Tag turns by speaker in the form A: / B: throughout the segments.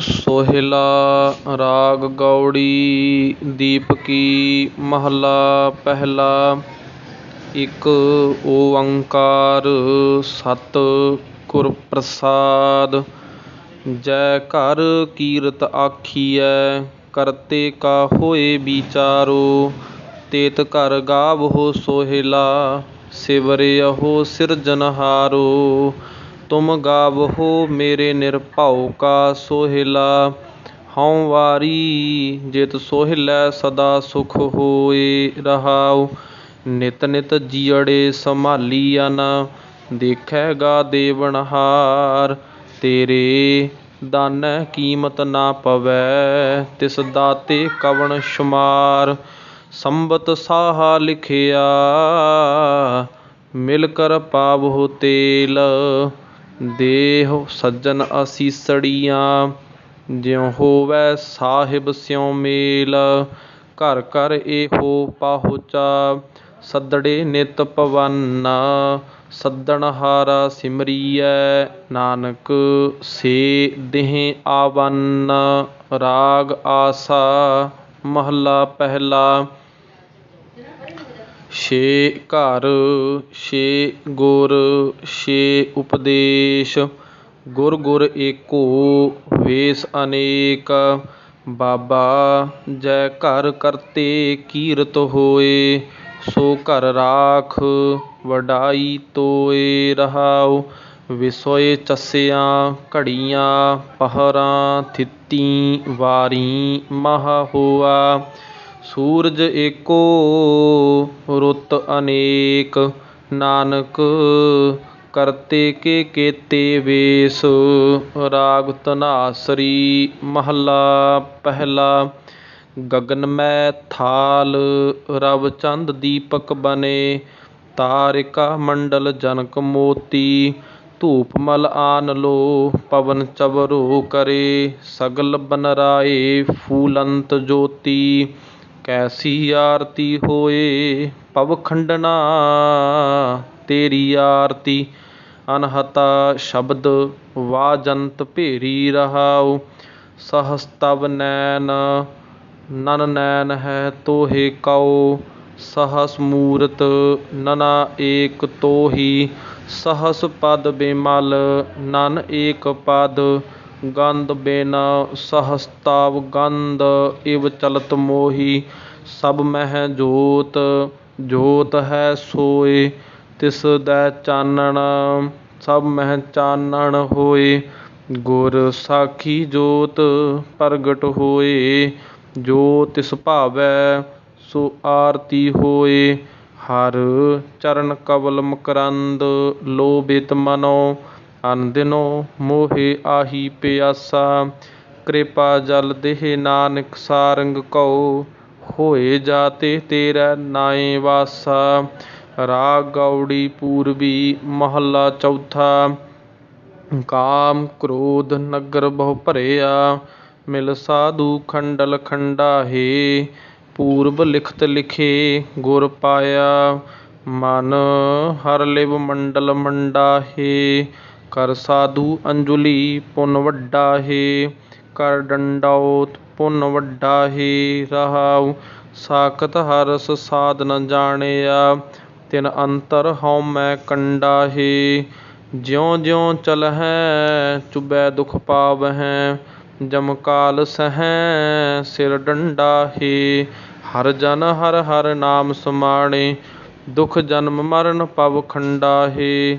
A: ਸੋਹਿਲਾ, ਰਾਗ ਗੌੜੀ ਦੀਪਕੀ ਮਹੱਲਾ ਪਹਿਲਾ, ਇੱਕ ਓੰਕਾਰ, ਸਤ ਗੁਰ ਪ੍ਰਸਾਦ ਜੈ ਘਰ ਕੀਰਤ ਆਖੀਐ, ਕਰਤੇ ਕਾ ਹੋਏ ਵਿਚਾਰੋ। ਤੇਤ ਘਰ ਗਾਵਹੁ ਸੋਹਿਲਾ ਸਿਵਰਿਅਹੁ ਸਿਰਜਨਹਾਰੋ ਤੁਮ ਗਾਵਹੁ ਮੇਰੇ ਨਿਰਭਉ ਕਾ ਸੋਹਿਲਾ, ਹਉ ਵਾਰੀ ਜਿਤ ਸੋਹਿਲੈ ਸਦਾ ਸੁਖ ਹੋਏ ਰਹਾਉ। ਨਿਤ ਨਿਤ ਜੀਅੜੇ ਸੰਭਾਲੀਅਨ ਦੇਖੈਗਾ ਦੇਵਨਹਾਰ ਤੇਰੇ ਦਾਨੈ ਕੀਮਤ ਨਾ ਪਵੈ, ਤਿਸ ਦਾਤੇ ਕਵਣ ਸ਼ੁਮਾਰ। ਸੰਬਤ ਸਾਹਾ ਲਿਖਿਆ, ਮਿਲ ਕਰ ਪਾਵਹੁ ਤੇਲ। ਦੇਹੁ ਸੱਜਣ ਅਸੀਸੜੀਆਂ, ਜਿਉ ਹੋਵੈ ਸਾਹਿਬ ਸਿਉ ਮੇਲ। ਘਰ ਘਰ ਇਹੋ ਪਾਹੁਚਾ, ਸੱਦੜੇ ਨਿਤ ਪਵੰਨ। ਸੱਦਣਹਾਰਾ ਸਿਮਰੀਐ ਨਾਨਕ, ਸੇ ਦੇਹ ਆਵੰਨ। ਰਾਗ ਆਸਾ, ਮਹੱਲਾ ਪਹਿਲਾ। ਛੇ ਘਰ, ਛੇ ਗੁਰ, ਛੇ ਉਪਦੇਸ਼। ਗੁਰ ਗੁਰ ਏਕੋ, ਵੇਸ ਅਨੇਕ। ਬਾਬਾ ਜੈ ਘਰ ਕਰਤੇ ਕੀਰਤ ਹੋਏ, ਸੋ ਘਰ ਰਾਖ ਵਡਾਈ ਤੋਏ ਰਹਾਉ। ਵਿਸੋਏ ਚਸਿਆ ਘੜੀਆਂ, ਪਹਰਾਂ ਥਿਤੀ ਵਾਰੀ ਮਹਾ ਹੋਆ। ਸੂਰਜ ਏਕੋ, ਰੁੱਤ ਅਨੇਕ। ਨਾਨਕ, ਕਰਤੇ ਕੇ ਕੇਤੇ ਵੇਸ। ਰਾਗ ਧਨਾਸਰੀ, ਮਹੱਲਾ ਪਹਿਲਾ। ਗਗਨ ਮੈ ਥਾਲ, ਰਵ ਚੰਦ ਦੀਪਕ ਬਨੇ। ਤਾਰਿਕਾ ਮੰਡਲ ਜਨਕ ਮੋਤੀ। ਧੂਪ ਮਲ ਆਨ ਲੋ, ਪਵਨ ਚਵਰੋ ਕਰੇ। ਸਗਲ ਬਨਰਾਏ, ਫੂਲੰਤ ਜੋਤੀ। ਕੈਸੀ ਆਰਤੀ ਹੋਏ ਪਵ ਖੰਡਨਾ, ਤੇਰੀ ਆਰਤੀ ਅਨਹਤਾ ਸ਼ਬਦ ਵਾਜੰਤ ਭੇਰੀ ਰਹਾਉ ਸਹਸ ਤਵ ਨੈਨ ਨਨ ਨੈਨ ਹੈ ਤੋਹੇ ਕਉ, ਸਹਸ ਮੂਰਤ ਨਨਾ ਏਕ ਤੋਹੀ, ਸਹਸ ਪਦ ਬਿਮਲ, ਨਨ ਏਕ ਪਦ ਗੰਧ ਬਿਨ ਸਹਸ ਤਵ ਗੰਧ, ਇਵ ਚਲਤ ਮੋਹੀ, ਸਭ ਮਹਿ ਜੋਤ ਜੋਤ ਹੈ ਸੋਏ, ਤਿਸ ਦੈ ਚਾਨਣ, ਸਭ ਮਹਿ ਚਾਨਣ ਹੋਏ। ਗੁਰ ਸਾਖੀ ਜੋਤ ਪ੍ਰਗਟ ਹੋਏ, ਜੋ ਤਿਸ ਭਾਵੈ ਸੋ ਆਰਤੀ ਹੋਏ। ਹਰ ਚਰਨ ਕਵਲ ਮਕਰੰਦ, ਲੋਭਿਤ ਮਨੋ ਅਨਦਿਨੋ ਮੋਹਿ ਆਹੀ ਪਿਆਸਾ, ਕਿਰਪਾ ਜਲ ਦੇਹਿ ਨਾਨਕ ਸਾਰੰਗ ਕਉ, ਹੋਏ ਜਾਤੇ ਤੇਰੈ ਨਾਏ ਵਾਸਾ। ਰਾਗ ਗੌੜੀ ਪੂਰਬੀ ਮਹੱਲਾ ਚੌਥਾ, ਕਾਮ ਕ੍ਰੋਧ ਨਗਰ ਬਹੁ ਭਰਿਆ, ਮਿਲ ਸਾਧੂ ਖੰਡਲ ਖੰਡਾ ਖੰਡਾਹੇ, ਪੂਰਬ ਲਿਖਤ ਲਿਖੇ ਗੁਰ ਪਾਇਆ। ਮਨ ਹਰ ਲਿਵ ਮੰਡਲ ਮੰਡਾਹੇ ਕਰ ਸਾਧੂ ਅੰਜੁਲੀ ਪੁੰਨ ਵੱਡਾ ਹੈ, ਕਰ ਡੰਡੌਤ ਪੁੰਨ ਵੱਡਾ ਹੈ ਰਹਾਉ, ਸਾਖਤ ਹਰਸ ਸਾਧ ਨ ਜਾਣਿਆ, ਤਿਨ ਅੰਤਰ ਹਉਮੈ ਕੰਡਾ ਹੈ। ਜਿਉ ਜਿਉ ਚਲਹਿ, ਚੁਬੈ ਦੁਖ ਪਾਵਹਿ, ਜਮ ਕਾਲ ਸਹੈ, ਸਿਰ ਡੰਡਾ ਹੈ। ਹਰ ਜਨ ਹਰ ਹਰ ਨਾਮ ਸਮਾਣੇ, ਦੁਖ ਜਨਮ ਮਰਨ ਪਵ ਖੰਡਾ ਹੈ।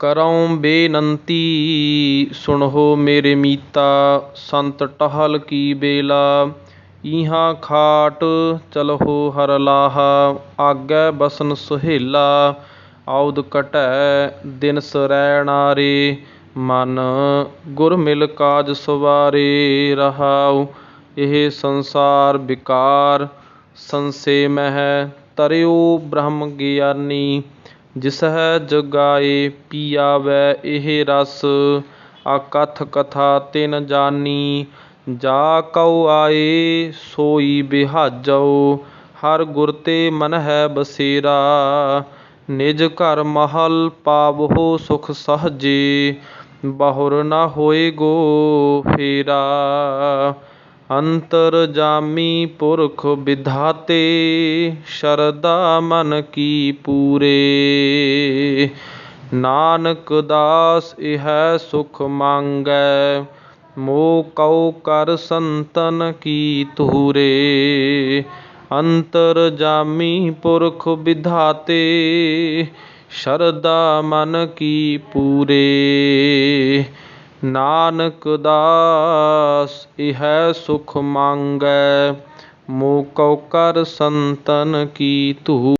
A: ਕਰਉ ਬੇਨੰਤੀ ਸੁਣਹੁ ਮੇਰੇ ਮੀਤਾ, ਸੰਤ ਟਹਲ ਕੀ ਬੇਲਾ, ਈਹਾ ਖਾਟ ਚਲਹੁ ਹਰ ਲਾਹਾ, ਆਗੈ ਬਸਨ ਸੁਹੇਲਾ, ਆਉਦ ਘਟੈ ਦਿਨ ਸਰੈਣਾਰੇ ਮਨ ਗੁਰ ਮਿਲ ਕਾਜ ਸਵਾਰੇ, ਰਹਾਉ ਇਹ ਸੰਸਾਰ ਵਿਕਾਰ ਸੰਸੇ ਮਹਿ ਤਰਿਓ ਬ੍ਰਹਮ ਗਿਆਨੀ। ਜਿਸ ਹੈ ਜਗਾਏ ਪੀਆਵੈ ਇਹ ਰਸ ਅਕਥ ਕਥਾ ਤਿਨ ਜਾਨੀ, ਜਾ ਕਉ ਆਏ ਸੋਈ ਬਿਹਾਜਉ, ਹਰ ਗੁਰ ਤੇ ਮਨ ਹੈ ਬਸੇਰਾ, ਨਿਜ ਘਰ ਮਹਲ ਪਾਵਹੁ ਸੁਖ ਸਹਜੇ, ਬਹੁਰ ਨਾ ਹੋਏਗੋ ਫੇਰਾ। ਅੰਤਰ ਜਾਮੀ ਪੁਰਖ ਵਿਧਾਤੇ ਸ਼ਰਦਾ ਮਨ ਕੀ ਪੂਰੇ। ਨਾਨਕ ਦਾਸ ਇਹ ਸੁਖ ਮੰਗੈ, ਮੋਹ ਕਉ ਕਰ ਸੰਤਨ ਕੀ ਤੂਰੇ ਅੰਤਰ ਜਾਮੀ ਪੁਰਖ ਵਿਧਾਤੇ, ਸ਼ਰਧਾ ਮਨ ਕੀ ਪੂਰੇ। ਨਾਨਕ ਦਾਸ ਇਹ ਸੁਖ ਮੰਗੈ ਮੋਹ ਕਰ ਸੰਤਨ ਕੀ ਤੂ